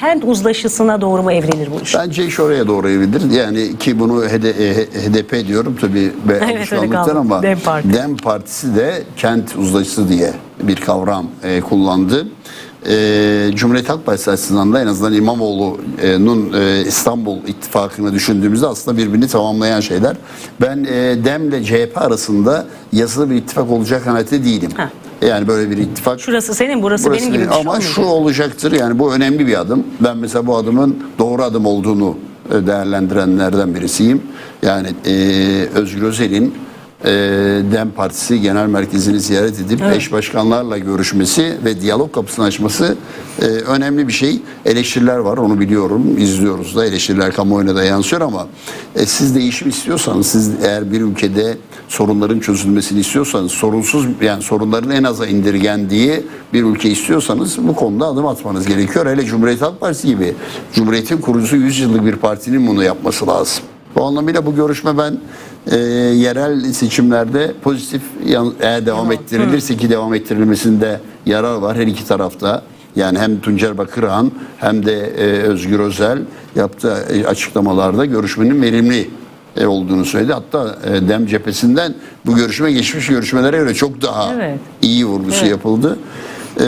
kent uzlaşısına doğru mu evrilir bu iş? Bence iş oraya doğru evrilir. Yani ki bunu HD, e, HDP diyorum tabii alışkanlıktan kaldı. ama Dem Parti. Dem Partisi de kent uzlaşısı diye bir kavram e, kullandı. E, Cumhuriyet Halk Partisi açısından da en azından İmamoğlu'nun e, İstanbul ittifakını düşündüğümüzde aslında birbirini tamamlayan şeyler. Ben e, Dem ile CHP arasında yazılı bir ittifak olacak kanaati değilim. Ha. Yani böyle bir ittifak Şurası senin, burası, Burası benim gibi şey ama şu olacaktır yani bu önemli bir adım. Ben mesela bu adımın doğru adım olduğunu e, değerlendirenlerden birisiyim. Yani e, Özgür Özel'in e, DEM Partisi Genel Merkezi'ni ziyaret edip eş başkanlarla görüşmesi ve diyalog kapısını açması e, önemli bir şey. Eleştiriler var onu biliyorum. izliyoruz da eleştiriler kamuoyuna da yansıyor ama e, siz değişim istiyorsanız siz eğer bir ülkede sorunların çözülmesini istiyorsanız sorunsuz yani sorunların en aza indirgendiği bir ülke istiyorsanız bu konuda adım atmanız gerekiyor. Hele Cumhuriyet Halk Partisi gibi Cumhuriyet'in kurucusu 100 yıllık bir partinin bunu yapması lazım. Bu anlamıyla bu görüşme ben e, yerel seçimlerde pozitif yan- eğer devam ettirilirse ki devam ettirilmesinde yarar var her iki tarafta. Yani hem Tuncer Bakırhan hem de e, Özgür Özel yaptığı e, açıklamalarda görüşmenin verimli e, olduğunu söyledi. Hatta e, Dem cephesinden bu görüşme geçmiş görüşmelere göre çok daha Evet. iyi vurgusu Evet. yapıldı. E,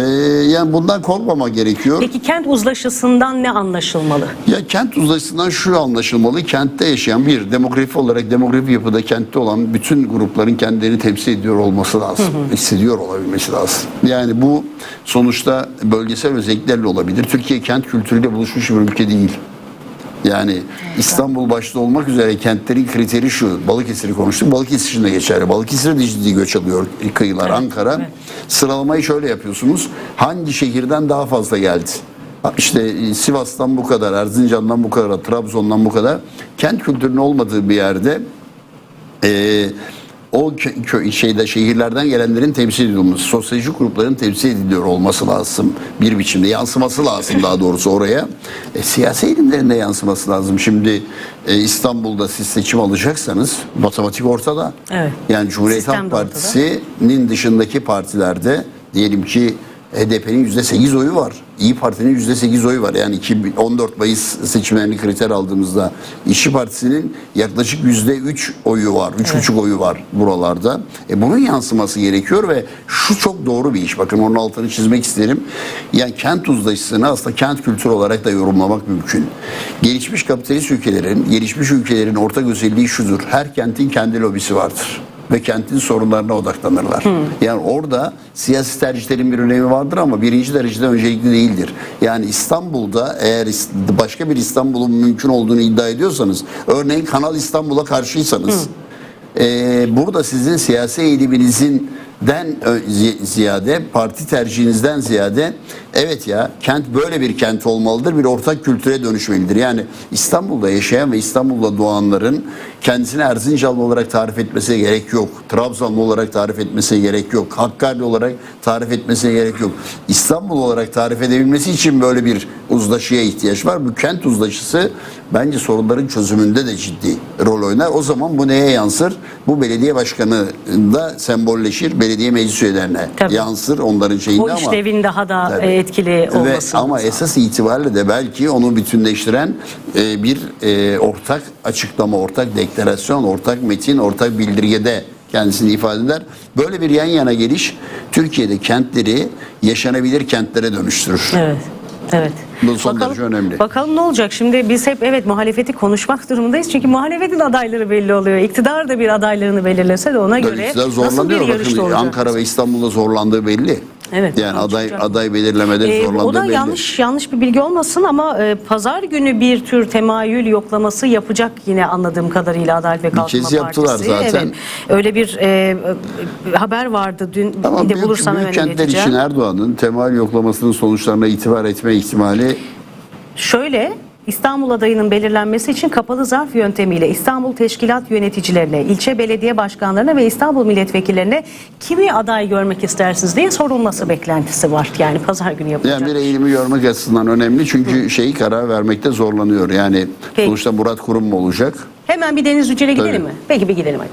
yani bundan korkmama gerekiyor. Peki kent uzlaşısından ne anlaşılmalı? Ya kent uzlaşısından şu anlaşılmalı. Kentte yaşayan bir demografi olarak demografi yapıda kentte olan bütün grupların kendilerini temsil ediyor olması lazım. hissediyor olabilmesi lazım. Yani bu sonuçta bölgesel özelliklerle olabilir. Türkiye kent kültürüyle buluşmuş bir ülke değil. Yani İstanbul başta olmak üzere kentlerin kriteri şu. Balıkesir'i konuştuk. Balıkesir için de geçerli. Balıkesir de ciddi göç alıyor kıyılar. Ankara. evet. Sıralamayı şöyle yapıyorsunuz. Hangi şehirden daha fazla geldi? İşte e, Sivas'tan bu kadar, Erzincan'dan bu kadar, Trabzon'dan bu kadar. Kent kültürünün olmadığı bir yerde e, o şeyde şehirlerden gelenlerin temsil edilmesi, sosyolojik grupların temsil ediliyor olması lazım bir biçimde yansıması lazım daha doğrusu oraya. E, siyasi eğilimlerinde yansıması lazım. Şimdi e, İstanbul'da siz seçim alacaksanız matematik ortada. Evet. Yani Cumhuriyet Halk. Partisi'nin dışındaki partilerde diyelim ki HDP'nin %8 oyu var. İyi Parti'nin %8 oyu var. Yani 2014 Mayıs seçimlerini kriter aldığımızda İşçi Partisi'nin yaklaşık %3 oyu var. 3,5 oyu var buralarda. E bunun yansıması gerekiyor ve şu çok doğru bir iş. Bakın onun altını çizmek isterim. Yani kent uzlaşısını aslında kent kültürü olarak da yorumlamak mümkün. Gelişmiş kapitalist ülkelerin, gelişmiş ülkelerin ortak özelliği şudur. Her kentin kendi lobisi vardır ve kentin sorunlarına odaklanırlar. Yani orada siyasi tercihlerin bir önemi vardır ama birinci derecede öncelikli değildir. Yani İstanbul'da eğer başka bir İstanbul'un mümkün olduğunu iddia ediyorsanız, örneğin Kanal İstanbul'a karşıysanız, e, burada sizin siyasi eğiliminizin den ziyade parti tercihinizden ziyade evet ya kent böyle bir kent olmalıdır bir ortak kültüre dönüşmelidir. Yani İstanbul'da yaşayan ve İstanbul'da doğanların kendisini Erzincanlı olarak tarif etmesine gerek yok. Trabzonlu olarak tarif etmesine gerek yok. Hakkari olarak tarif etmesine gerek yok. İstanbul olarak tarif edebilmesi için böyle bir uzlaşıya ihtiyaç var. Bu kent uzlaşısı bence sorunların çözümünde de ciddi rol oynar. O zaman bu neye yansır? Bu belediye başkanı da sembolleşir. Belediye meclis üyelerine Tabii. yansır onların şeyinde ama işlevin daha da Tabii. etkili ve olması. ama esas itibariyle de belki onu bütünleştiren e, bir e, ortak açıklama, ortak deklarasyon, ortak metin, ortak bildirgede kendisini ifade eder. Böyle bir yan yana geliş Türkiye'de kentleri yaşanabilir kentlere dönüştürür. Evet. Evet. Bu son derece önemli. Bakalım ne olacak? Şimdi biz hep evet muhalefeti konuşmak durumundayız. Çünkü muhalefetin adayları belli oluyor. İktidar da bir adaylarını belirlese de ona göre İktidar nasıl bir zorlanıyor. yarışta olacak? Ankara ve İstanbul'da zorlandığı belli. Evet, Yani aday çıkacak. aday belirlemede Ee, zorlandığı o da belli. yanlış yanlış bir bilgi olmasın ama e, pazar günü bir tür temayül yoklaması yapacak yine anladığım kadarıyla Adalet ve Kalkınma kez yaptılar Partisi. zaten. Evet. Öyle bir e, e, haber vardı dün Ama bir de büyük, bulursam büyük hemen kentler için Erdoğan'ın temel yoklamasının sonuçlarına itibar etme ihtimali Şöyle İstanbul adayının belirlenmesi için kapalı zarf yöntemiyle İstanbul teşkilat yöneticilerine, ilçe belediye başkanlarına ve İstanbul milletvekillerine kimi aday görmek istersiniz diye sorulması beklentisi var. Yani pazar günü yapılacak. Yani bir eğilimi görmek açısından önemli çünkü şeyi karar vermekte zorlanıyor. Yani Peki. sonuçta Murat Kurum mu olacak? Hemen bir Deniz Yücel'e gidelim mi? Peki bir gidelim hadi.